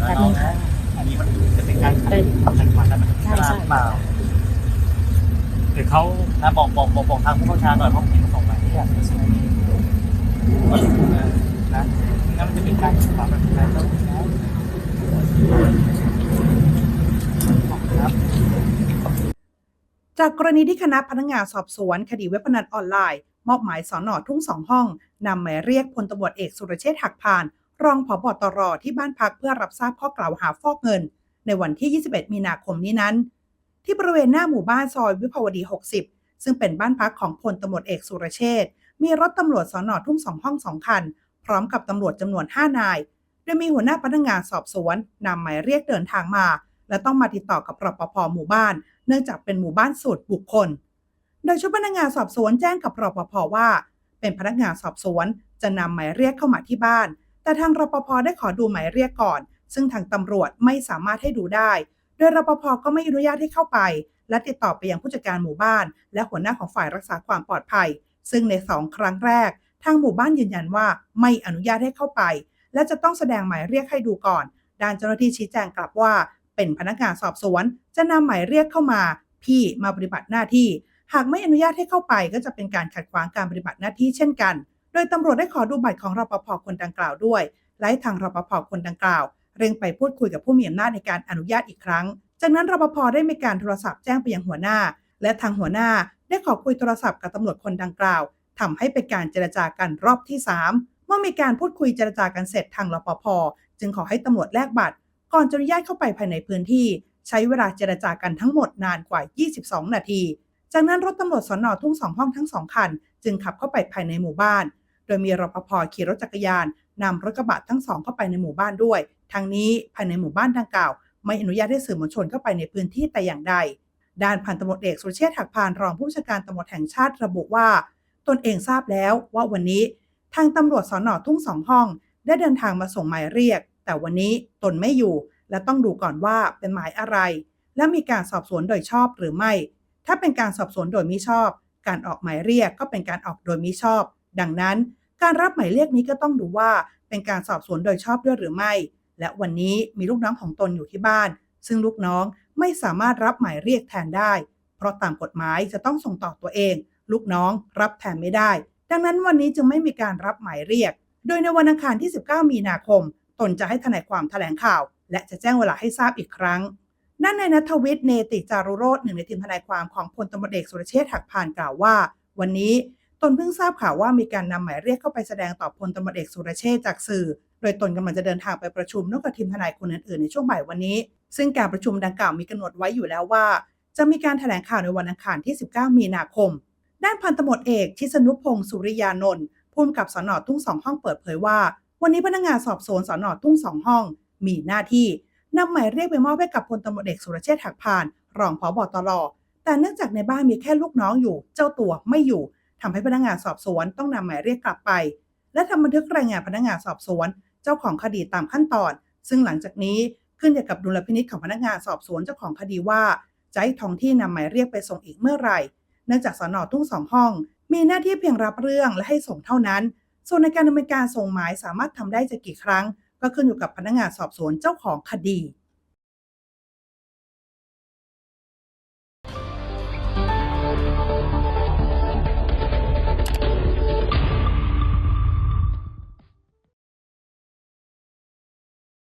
แล้วเนาะอันนี้มันจะเป็นการขัดขัดขวางกันมันใช่ใช่เปล่าหรือเขานะบอกบอกบอกบอกทางผู้เข้าชาหน่อยเพราะผมมีส่งหมายที่อยากจะใช้นะนะงั้นมันจะเป็นการขัดขวางแบบนั้นนะครับจากกรณีที่คณะพนักงานสอบสวน คดีเว็บพนันออนไลน์ มอบหมายสอนอทุ่งสองห้องนำหมายเรียกพลตำรวจเอกสุรเชษฐ์หักพาน รองผบตรที่บ้านพักเพื่อรับทราบข้อกล่าวหาฟอกเงิน ในวันที่ 21 มีนาคมนี้นั้น ที่บริเวณหน้าหมู่บ้านซอยวิภาวดี 60 ซึ่งเป็นบ้านพักของพลตำรวจเอกสุรเชษฐ์มีรถตำรวจสอนอทุ่งสองห้องสองคัน พร้อมกับตำรวจจำนวน 5 นาย โดยมีหัวหน้าพนักงานสอบสวนนำหมายเรียกเดินทางมา และต้องมาติดต่อกับรปภหมู่บ้าน เนื่องจากเป็นหมู่บ้านสูตรบุคคล โดยชุดพนักงานสอบสวนแจ้งกับรปภว่า เป็นพนักงานสอบสวนจะนำหมายเรียกเข้ามาที่บ้าน แต่ทางรปภได้ขอดูหมายเรียกก่อน ซึ่งทางตำรวจไม่สามารถให้ดูได้ โดยรปภก็ไม่อนุญาตให้เข้าไป และติดต่อไปยังผู้จัดการหมู่บ้าน และหัวหน้าของฝ่ายรักษาความปลอดภัย ซึ่งในสองครั้งแรก ทางหมู่บ้านยืนยันว่าไม่อนุญาตให้เข้าไป และจะต้องแสดงหมายเรียกให้ดูก่อน ด้านเจ้าหน้าที่ชี้แจงกลับว่า เป็นพนักงานสอบสวน จะนำหมายเรียกเข้ามา พี่มาปฏิบัติหน้าที่ หากไม่อนุญาตให้เข้าไป ก็จะเป็นการขัดขวางการปฏิบัติหน้าที่เช่นกัน โดยตำรวจได้ขอดูบัตรของรปภคนดังกล่าวด้วยและให้ทางรปภคนดังกล่าว เร่งไปพูดคุยกับผู้มีอำนาจในการอนุญาตอีกครั้ง จากนั้นรปภได้มีการโทรศัพท์แจ้งไปยังหัวหน้า และทางหัวหน้าได้ขอคุยโทรศัพท์กับตำรวจคนดังกล่าวทำให้เป็นการเจรจากันรอบที่ 3 เมื่อมีการพูดคุยเจรจากันเสร็จทางรปภจึงขอให้ตำรวจแลกบัตร ก่อนจะอนุญาตเข้าไปภายในพื้นที่ ใช้เวลาเจรจากันทั้งหมดนานกว่า 22 นาที จากนั้นรถตำรวจสนอทุ่งสองห้องทั้งสองคัน จึงขับเข้าไปภายในหมู่บ้าน ดยมีรปภขี่รถจักรยานนำรถกระบะทั้งสองเข้าไปในหมู่บ้านด้วย ทั้งนี้ภายในหมู่บ้านดังกล่าว ไม่อนุญาตให้สื่อมวลชนเข้าไปในพื้นที่แต่อย่างใด ด้านพันตำรวจเอกสุเชษฐ์หักพานรองผู้บัญชาการตำรวจแห่งชาติระบุว่า ตนเองทราบแล้วว่าวันนี้ทางตำรวจสอนอทุ่งสองห้อง ได้เดินทางมาส่งหมายเรียก แต่วันนี้ตนไม่อยู่ และต้องดูก่อนว่าเป็นหมายอะไร และมีการสอบสวนโดยชอบหรือไม่ ถ้าเป็นการสอบสวนโดยมิชอบ การออกหมายเรียกก็เป็นการออกโดยมิชอบ ดังนั้น การรับหมายเรียกนี้ก็ต้องดูว่าเป็นการสอบสวนโดยชอบด้วยหรือไม่ และวันนี้มีลูกน้องของตนอยู่ที่บ้าน ซึ่งลูกน้องไม่สามารถรับหมายเรียกแทนได้ เพราะตามกฎหมายจะต้องส่งต่อตัวเอง ลูกน้องรับแทนไม่ได้ ดังนั้นวันนี้จึงไม่มีการรับหมายเรียก โดยในวันอังคารที่ 19 มีนาคม ตนจะให้ทนายความแถลงข่าว และจะแจ้งเวลาให้ทราบอีกครั้งด้านในายนัทวิทย์เนติจารุโรธหนึ่งในทีมทนายความของพลตำรวจเอกสุรเชษฐ์หักพานกล่าวว่า วันนี้ ตนเพิ่งทราบข่าวว่ามีการนำหมายเรียกเข้าไปแสดงต่อพลตำรวจเอกสุรเชษฐ์จากสื่อ โดยตนกำลังจะเดินทางไปประชุมร่วมกับทีมทนายคนอื่นๆในช่วงบ่ายวันนี้ ซึ่งการประชุมดังกล่าวมีกำหนดไว้อยู่แล้วว่า จะมีการแถลงข่าวในวันอังคารที่ 19 มีนาคม ด้านพันตำรวจเอกชิสนุพงศ์สุริยานนท์ผู้กำกับสนอทุ่งสองห้องเปิดเผยว่า วันนี้พนักงานสอบสวนสนทุ่งสองห้อง มีหน้าที่นำหมายเรียกไปมอบให้กับพลตำรวจเอกสุรเชษฐ์หักพาน รองผบตรแต่เนื่องจากในบ้านมีแค่ลูกน้องอยู่ เจ้าตัวไม่อยู่ ทำให้พนักงานสอบสวนต้องนำหมายเรียกกลับไป และทำบันทึกรายงานพนักงานสอบสวน เจ้าของคดีตามขั้นตอน ซึ่งหลังจากนี้ขึ้นอยู่กับดุลพินิจของพนักงานสอบสวนเจ้าของคดีว่าจะให้ท้องที่นำหมายเรียกไปส่งอีกเมื่อไหร่ เนื่องจากสนทุ่งสองห้อง มีหน้าที่เพียงรับเรื่องและให้ส่งเท่านั้น ส่วนในการดำเนินการส่งหมายสามารถทำได้จะกี่ครั้ง ก็ขึ้นอยู่กับพนักงานสอบสวนเจ้าของคดี